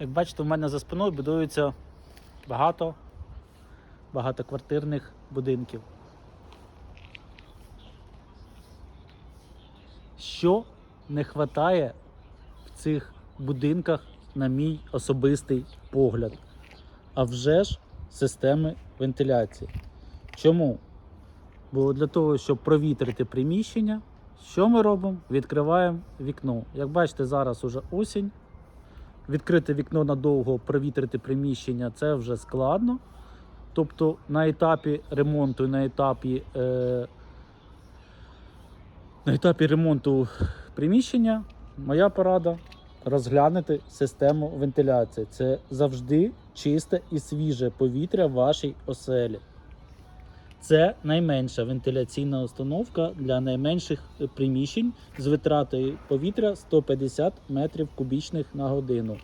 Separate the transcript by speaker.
Speaker 1: Як бачите, у мене за спиною будується багато багатоквартирних будинків. Що не вистачає в цих будинках, на мій особистий погляд? А вже ж системи вентиляції. Чому? Бо для того, щоб провітрити приміщення, що ми робимо? Відкриваємо вікно. Як бачите, зараз уже осінь. Відкрити вікно надовго, провітрити приміщення це вже складно. Тобто на етапі ремонту, на етапі, е, на етапі ремонту приміщення моя порада розглянути систему вентиляції. Це завжди чисте і свіже повітря в вашій оселі. Це найменша вентиляційна установка для найменших приміщень з витратою повітря 150 метрів кубічних на годину.